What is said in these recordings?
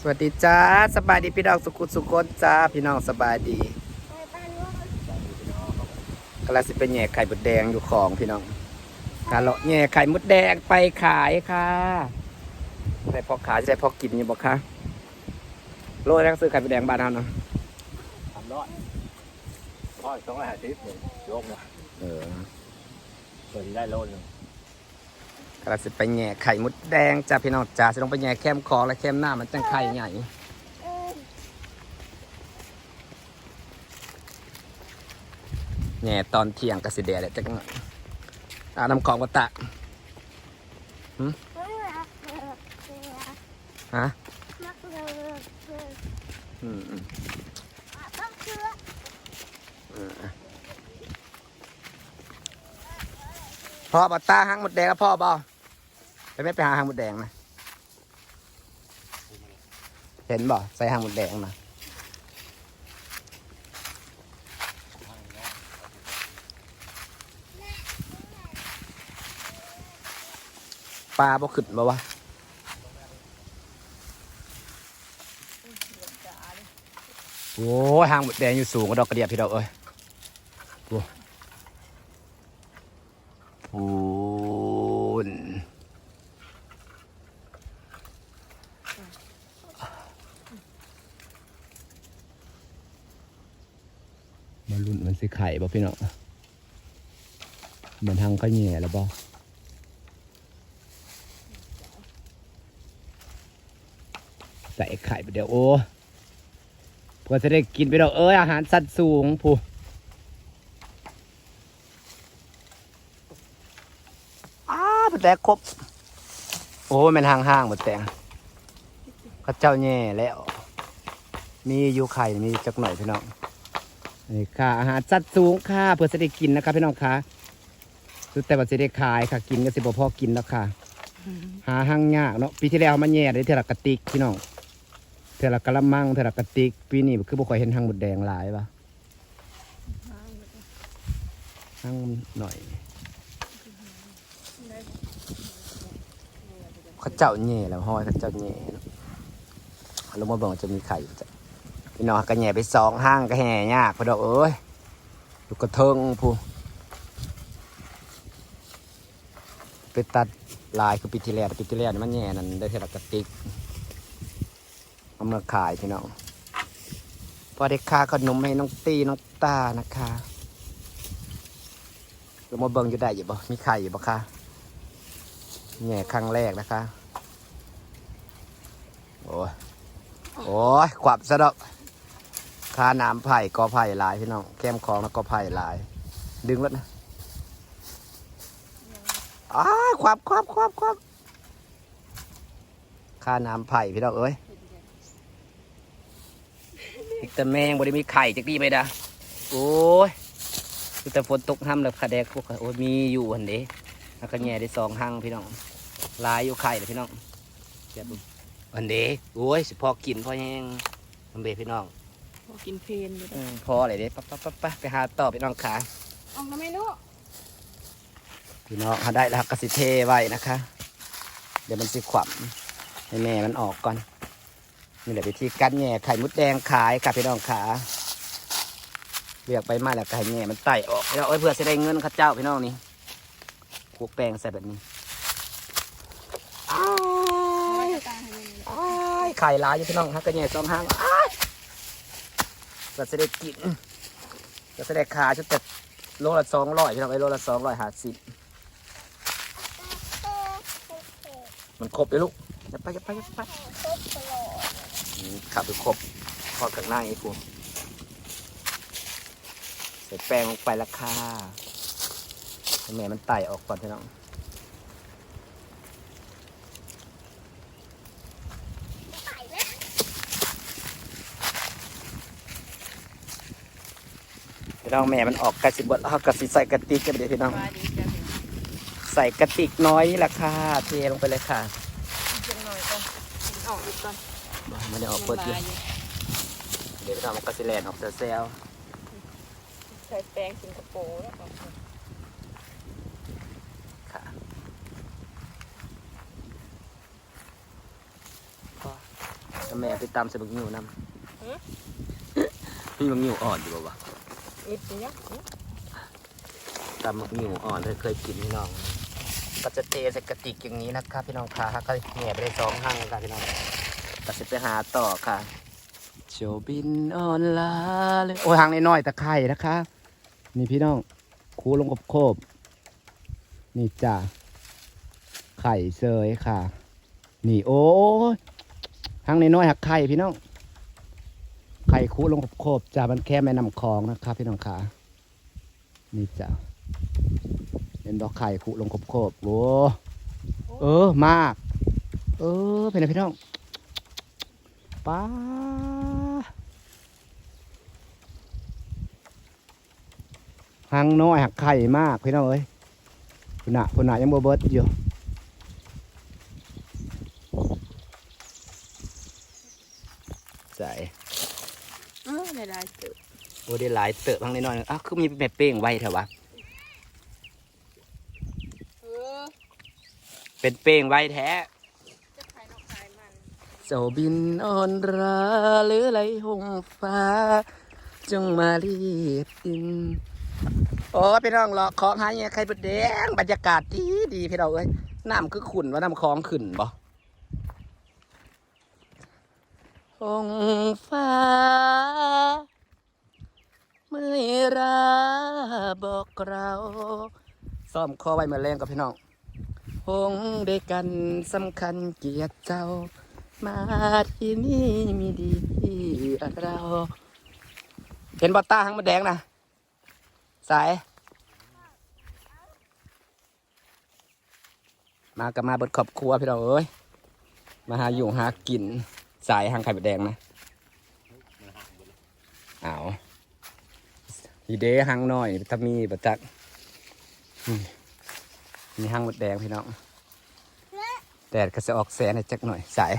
สวัสดีจ้าสบายดีพี่น้องสุขุสุขนจ้าพี่น้องสบายดีกำลังสิเป็นแหน่ไข่มดแดงอยู่ของพี่น้องกาเลาะแหน่ไข่มดแดงไปขายค่ะได้พอขายจะได้พอกินอยู่บ่คะโลแรกซื้อไข่มดแดงบ้านเราเนาะทำร้อยร้อยสองร้อยห้าสิบเลยยกมาเออเปิดได้โลนึง กำลังสิไปแหน่ไข่มดแดงจ้าพี่น้องจ้าจะต้องไปแหน่แคมคอและแคมหน้ามันจังไข่ใหญ่แหน่ตอนเที่ยงกสิเดียแหละจังอาน้ำของกระตะฮะอืมพ่อบัตตาหางหมดแดงแล้วพ่อบ่ ไปไม่ไปหาหางหมดแดงนะเห็นบ่ใส่หางหมดแดงนะปลาบ่ขึ้นบ่วะโอ้ยหางหมดแดงอยู่สูงกว่าดอกกระเดียบพี่ดอกเอ้ยโอ้ปูนมาลุ่นมัน สิไข่บ่พี่เน้องเหมือนทางก็แย่แล้วบ่ใส่ไข่ไปเดี๋ยวโอ้เพื่อจะได้กินไปดอกเอ้ยอาหารสัตว์สูงผู้อ้าแตงครบ โอ้ยมันห่างๆบดแตงเข้าเจ้าแย่แล้ว มีอยู่ไข่มีจักหน่อยพี่น้อง นี่ค่ะ อาหารจัดสูงค่ะเพื่อจะได้กินนะคะพี่น้องคะสุดแต่ว่าจะได้ขายค่ะ กินก็สิบ่พอกินแล้วค่ะ หาห้างยากเนาะปีที่แล้วมันแย่ได้เท่าละกระติกพี่น้องเท่าละกะละมังเท่าละกระติก ปีนี้คือบ่ค่อยเห็นหางหมดแดงหลายปะห้างหน่อยเขาเจ้าแย่แล้วห้อยเขาเจ้าแย่เนาะลงมาเบิ่งว่าจะมีไข่อยู่จ้ะ พี่น้องก็แห่ไปสองห้างก็แห่ยากพอดอกเอ้ยลูกกระเทิงผู้ไปตัดลายคือปีที่แล้วปีที่แลนมันแห่นั่นได้เท่ากระติกเอามาขายพี่น้องพอได้ค่าขนมให้น้องตีน้องตานะคะเรามาเบิ่งอยู่ได้อยู่บ่มีไข่อยู่บ่คะแหน่ครั้งแรกนะคะ โอ้ยโอ้ยขวับซะดอก คาน้ำไผ่กอไผ่หลายพี่น้องแก้มคลองแล้วก็ไผ่หลาย ดึงแล้วนะอ้าควับควับควับควับคาน้ำไผ่พี่น้องเอ้ยอีกแต่แมงบริมีไข่จักดีไหมดาโอ้ยแต่ฝนตกห้ำแล้วขาแดกพวกโอ้ยมีอยู่หันเด้แล้วก็แง่ได้สองหังพี่น้องลายอยู่ไข่เลยพี่น้องเจ็บอันเด้โอ้ยสิพอกินพอแห้งอันเบพี่น้อง พอกินเพลนอยู่อืมพอเลยเด้ปั๊บปั๊บปั๊บปั๊บไปหาต่อพี่น้องขาออกมาไม่รู้พี่น้องหาได้แล้วก็สิเทไว้นะคะ เดี๋ยวมันสิขวัญให้แม่มันออกก่อนนี่แหละวิธีการแง่ไข่มุดแดงขายค่ะพี่น้องขาเรียกไปมาแล้วก็ให้แง่มันไต่ออกแล้วเอ้ยเพื่อจะได้เงินเข้าเจ้าพี่น้องนี่คลุกแป้งใส่แบบนี้อ้ายตาให้มันอ้ายไข่หลายอยู่พี่น้องฮะก็แง่สองห้างอ้าย ก็จะได้กิน ก็จะได้ขายชุดแต่โลละสองร้อยพี่น้องไอ้โลละสองร้อยหาสิบมันครบเลยลูกอย่าไปอย่าไปอย่าไปขับไปครบทอดข้างหน้าไอ้ฟูใส่แป้งลงไปละค่ะให้แม่มันไต่ออกก่อนพี่น้อง พี่น้องแม่มันออกกระสิบดแล้วเขากระสิใส่กระติกกันเดี๋ยวพี่น้องปลาดีจ้ะใส่กระติกน้อยนี่แหละค่ะเทลงไปเลยค่ะเพียงหน่อยก่อนออกอีกก่อนไม่ได้ออกเปิดเยอะอยู่เดี๋ยวพี่น้องมันก็สิแลนออกเซลล์ใส่แป้งสิงคโปร์แล้วก็ค่ะแม่ไปตามใส่บักงิวน้หือำมีบักงิวอ่อนอยู่บ่วะ อิดเนี่ยตามบักงิวอ่อนเคยกินพี่น้อง ก็จะเทใส่กระติกอย่างนี้นะครับพี่น้องค่ะก็แง่ไปได้สองหั่งค่ะพี่น้องก็จะไปหาต่อค่ะโชว์บินออนลาเลยโอ้ยหางน้อยๆตะไคร่นะคะ นี่พี่น้องคูลงกับโคบ นี่จ้ะไข่เซยค่ะ นี่โอ้หางน้อยๆหักไข่พี่น้อง ไข่คูลงกับโคบจ้ะมันแค่แม่น้ำคลองนะครับพี่น้องค่ะนี่จ้ะเป็นดอกไข่คุลงครบโอ้เออมาก เออเป็นไงพี่น้องป้าหังน้อยหักไข่มากพี่น้องเอ้ยคุน่ะคุน่ะยังบ่เบิดอยู่ใส่ เออได้ได้เจอ โอ้ได้หลายเติบพังนิดหน่อยนึงอ้าวคือมีแม่เป้งไว้เถอะวะเออเป็นเป้งไว้แท้จะขายนอกขายมันเจ้าบินอ่อนราหรือไหลหงฟ้า จงมารีบดิน โอ้พี่น้องรอของหาเนี่ยใครเป็นแดงบรรยากาศดีดีพี่น้องเอ้ยน้ำคือขุ่นว่าน้ำคลองขึ้นบ่หงฟ้า ราบอกเราซ่อมคอไว้เมื่อแรงกับพี่น้องหงด้กันสำคัญเกียรติเจ้า มาที่นี่มีดีเรา เห็นบอต้าหังมาแดงนะสาย มากับมาเบิดครอบครัวพี่เราเอ้ย มาหาอยู่หากิน สายหางไข่มดแดงนะเอา อีเดหังน้อยถ้ามีบัจักมีหังมดแดงพี่น้องแดดก็จะออกแสงให้จักหน่อยสาย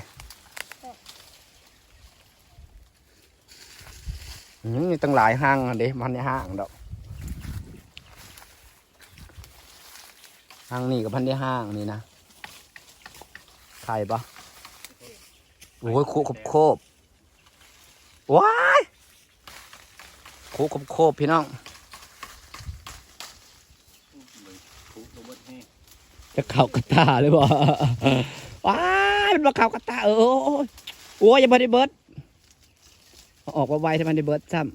อืมมีตั้งหลายห้างเด้มันในห้างดอกห้างนี่กับพันในห้างนี่นะใครปะโอ้ยคุคบโคบว้าย คุคบโคบพี่น้องจะเข่ากระตาเลยบ่ว้ายมันมาเข่ากระตาเออโอ้ยยอย่ามาได้เบิดเอาออกมาไวทำไมได้เบิร์ดซ้ำ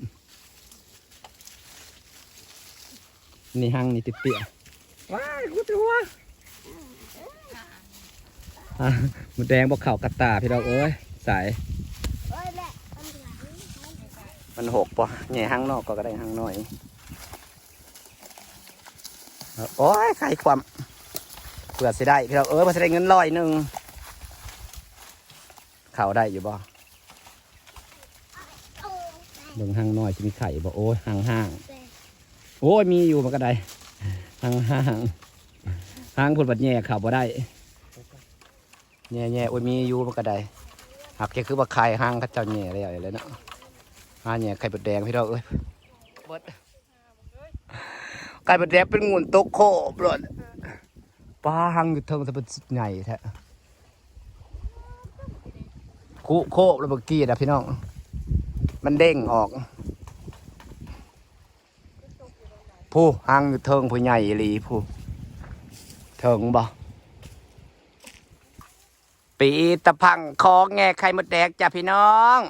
นี่หังนี่ติดเตี่ยว้ายกูตัวมันแดงบอกเข่ากระตาพี่เราเอ้ยใส่ มันหกปะแง่หังนอกก็ก็ได้หังน้อยโอ้ยไข่ความเผื่อสิได้พี่เราเออมาสิได้เงินร้อยหนึ่งเขาได้อยู่บ่เบิ่งห้างน้อยจะมีไข่บ่โอ้ยห้างห้างโอ้ยมีอยู่มันก็ได้ห้างห้างห้างผลบัดแย่เขาบ่ได้แย่แย่โอ้ยมีอยู่มันก็ได้หักแกคือว่าไข่ห้างเขาเจ้าแย่เลยอะไรเลยเนาะ ห้าแย่ไข่บดแดงพี่เราเอ้ยเบิดไข่บดแดงเป็นงูนตกโคบเลยปลาหังอยู่เทิงจะเป็นใหญ่แท้คุโคบแล้วเมื่อกี้นะพี่น้อง มันเด้งออกผู้หังอยู่เทิงผู้ใหญ่อีหลีผู้เทิงบ่ปีตะพังคองแง่ไข่มดแดงจ้ะพี่น้อง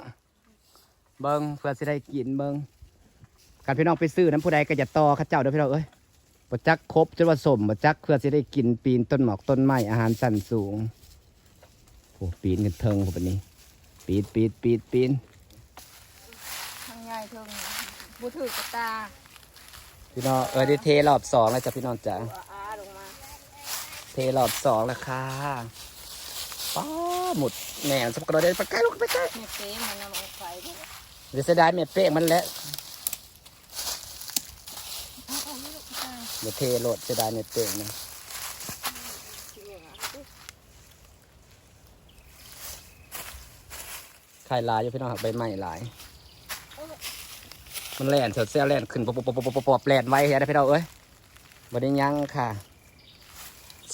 เบิงเพื่อสิได้กินเบิงการพี่น้องไปซื้อน้ำผู้ใดก็จะต่อข้าเจ้าเด้อพี่น้องเอ้ยบจักครบจนว่าสมบจักเพื่อจะได้กินปีนต้นหมอกต้นไม้อาหารสันสูงโอ้ปีนกันเทิงพวกนี้ ปีนปีนปีนปีนทางง่ายเท่านี้บูถือกระตา พี่น้องเออได้เทรอบสองแล้วจ้ะพี่น้องจ๋าตัวอาลงมาเทรอบสองแล้วค่ะป้าหมดแหน่สมกระโดดเดินไปใกล้ลูกไปใกล้เนี่ยเป๊ะมันเอาลงไปด้วย เดี๋ยวเสียดายแม่เป้งมันแหล้วเอาเอาไม่ลูกกระตาเดี๋ยวเทโหลดเสียดายแม่เป้งมันเชื่ออะไข่ลายอยู่พี่น้องหักใบไม้หลาย มันแล่นเสียวเสียแล่นขึ้นปบปบปบปบแล่นไว้เฮ้ยนะพี่น้องเอ้ยบ่ได้ยั้งค่ะ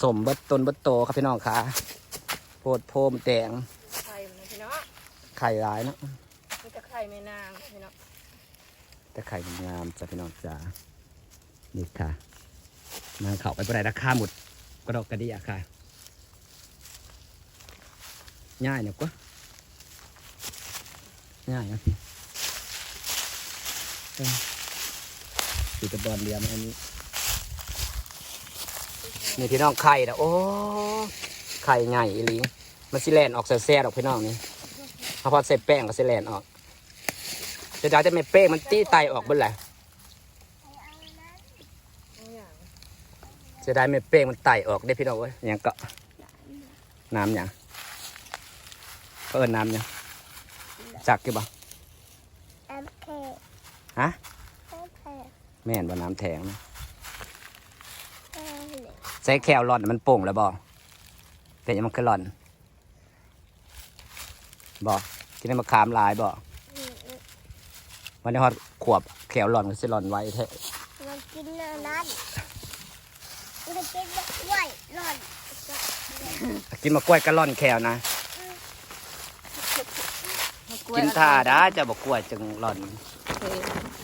สมเบิดต้นเบิดโตครับพี่น้องค่ะโพดโพมแตงไข่มันนะพี่เนาะไข่ร้ายเนาะ มีตะไคร่แม่นางพี่น้องต่ไข่งามจ้ะพี่น้องจ๋านี่ค่ะนางเขาไปบ่ได้ราคาหมดกระดอกกระเดียค่ะง่ายเนี่ยกว่าง่ายนะพี่เออสีกระบอลเดียมอันนี้นี่พี่น้องไข่นะโอ้ไข่ใหญ่อีหลีมันสิแลนออกแซ่ๆดอกพี่น้องนี่พอพอใส่แป้งก็สิแลนออก จะได้จะไม่เป้งมันตีไตออกบนแหละจะได้ไม่เป้งมันไตออกได้พี่น้องเว้ยยังก็น้ำยังเอิ้นน้ำยังจักกี่บ่แอมเคฮะแม่นบ่น้ำแทงนะใช้แคลร่อนมันโป่งแล้วบ่เป็นยังมันคือร่อนบ่กินได้มะขามลายบ่อืมอืม วันนี้ฮอดขวบแคลร่อนก็สิร่อนไว้แท้มันกินอันนั้นมันกินแบบกล้วยหล่อนกินมะกล้วยก็ร่อนแคลนะ กินท่าได้จะบอกกล้วยจึงร่อนเฮ้ย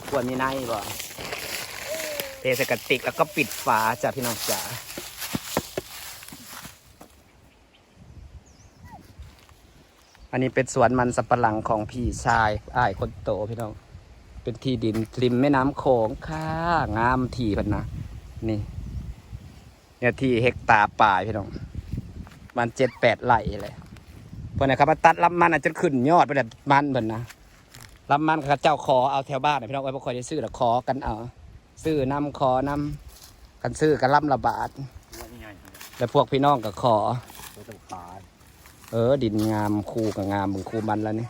กล้วยมีในบ่เทใส่กระติกแล้วก็ปิดฝาจ้ะพี่น้องจ๋าอันนี้เป็นสวนมันสับปะหลังของพี่ชายอ้ายคนโตพี่น้อง เป็นที่ดินริมแม่น้ำโขงค่ะ งามที่พันนะนี่ เนี่ยที่เฮกตาร์ป่าพี่น้อง มันเจ็ดแปดไร่เลยพอนนะครับมาตัดลำมันอาจจะขึ้นยอดไปแบบมันเพิ่นนะลำมันเขาเจ้าขอเอาแถวบ้านน่ะพี่น้องไว้พอคอยได้ซื้อแล้วขอกันเอาซื้อนำขอนำกันซื้อกันลำละบาทว่านี่ไงแล้วพวกพี่น้องก็ขอตัวต้อเออดินงามคูกับงามมึงคูมันแล้วนี่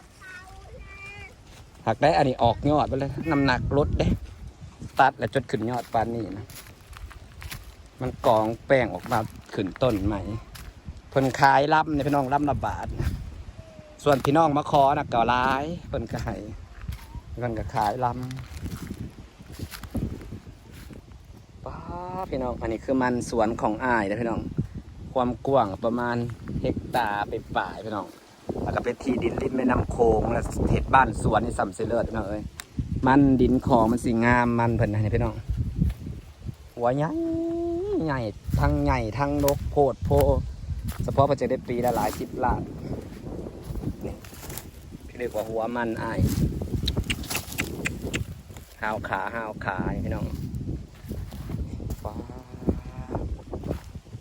หักได้ อันนี้ออกยอดไปเลยน้ำหนักลดเด้ตัดแล้วจนขึ้นยอดปานนี้นะมันกองแป้งออกมาขึ้นต้นใหม่เพิ่นขายลำเนี่ยพี่น้องลำละบาทส่วนพี่น้องมาขอนะก็ร้ายเพิ่นก็ให้เพิ่นก็ขายลำป้าพี่น้องอันนี้คือมันสวนของอ้ายนะพี่น้อง ความกว้างประมาณเฮกตาร์ไปป่ายพี่น้อง แล้วก็เป็นที่ดินริมแม่น้ำโขงและเขตบ้านสวนในสัมเสลิศพี่น้องเอ้ยมันดินของมันสีงามมันเพิ่นนะพี่น้องหัวใหญ่ใหญ่ทั้งใหญ่ทั้งนกโพดโพเฉพาะมันจะได้ปีละหลายสิบล้านนี่พี่เรียกว่าหัวมันไอ้ห้าวขาห้าวขาพี่น้อง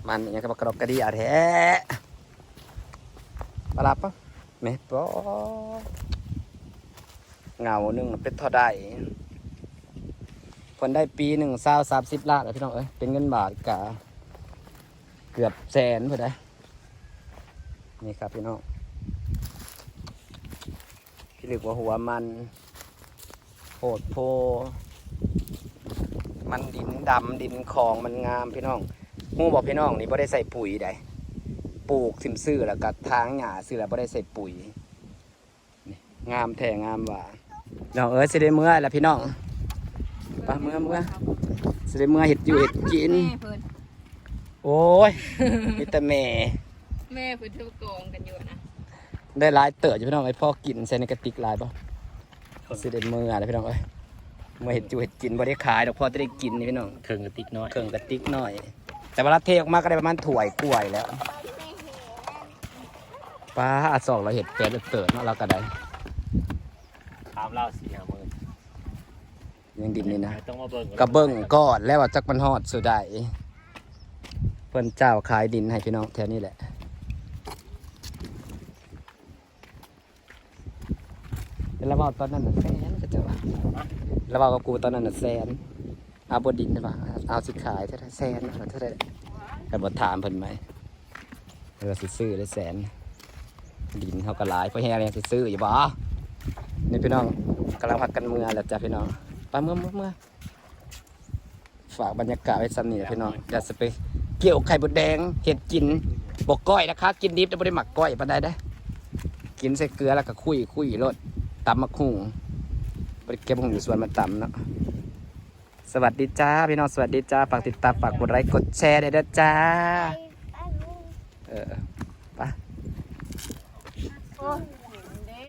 มันอย่างเงี้ยก็มากระดกกระดีอะแท้ ปลาลับปะแม่ปอเงาหนึ่งเป็นท่าใดผลได้ปีหนึ่งเศร้าสามสิบล้านแล้วพี่น้องเอ้ยเป็นเงินบาทกะเกือบแสนพอได้นี่ครับพี่น้องพี่เรียกว่าหัวมันโหดโพ มันดินดำดินคลองมันงามพี่น้องหูบอกพี่น้องนี่บ่ได้ใส่ปุ๋ยใด ปลูกสิมซื้อแล้วก็ทางหญ้าซื้อแล้วบ่ได้ใส่ปุ๋ยนี่งามแท้งามหว่าน้องเอ้ยสิได้เมื่อแล้วพี่น้องไปเมื่อเมื่อสิได้เมื่อเห็ดอยู่เห็ดกิน แม่เพิ่นโอ้ยมีแต่แม่แม่เพิ่นทุกกองกันอยู่นะได้หลายเต๋ออยู่พี่น้องไอ้พ่อกินใส่ในกระติกหลายป่ะสิได้เมื่อแล้วพี่น้องเอ้ยเมื่อเห็ดอยู่เห็ดกินบ่ได้ขายดอกพ่อจะได้กินนี่พี่น้องเครื่องกระติกน้อยเครื่องกระติกหน่อย แต่เวลาเทออกมาก็ได้ประมาณถ้วยกล้วยแล้ว ป้าอัดสองเราเห็ดแปดเต๋อเนาะเราก็ได้ถามเล่าสี่ห้าหมื่นยังดินนี่นะ ต้องมาเบิ่งกระเบิ้งก่อนแล้วว่าจักมันฮอดสุดได้เพิ่นเจ้าขายดินให้พี่น้องแถวนี้แหละแล้วว่าตอนนั้นน่ะแสนก็จะว่าแล้วว่ากับกูตอนนั้นน่ะแสนเอาบดินใช่ปะเอาสิขายเท่าไหร่แสนเท่าไหร่แต่บถามเพิ่นไหมเราสิซื้อได้แสน ดินเขาก็หลายเพราะแห่เนี่ยสิซื้ออยู่บ่นี่พี่น้องกำลังพักกันเมือแล้วจ้ะพี่น้องไปเมื่อเมื่อเมื่อฝากบรรยากาศไว้ซ้ำนี่แหละพี่น้องเดี๋ยวจะไปเกี่ยวไข่บดแดงเห็ดกินบอกก้อยนะคะ กินดิบแต่ไม่ได้หมักก้อยปานใดได้ กินใส่เกลือแล้วก็คุยคุยรสตำมะคุงบริเก็บของอยู่สวนมาตำเนาะสวัสดีจ้าพี่น้องสวัสดีจ้าฝากติดตามฝากกดไลค์กดแชร์ได้วยจ้าเออ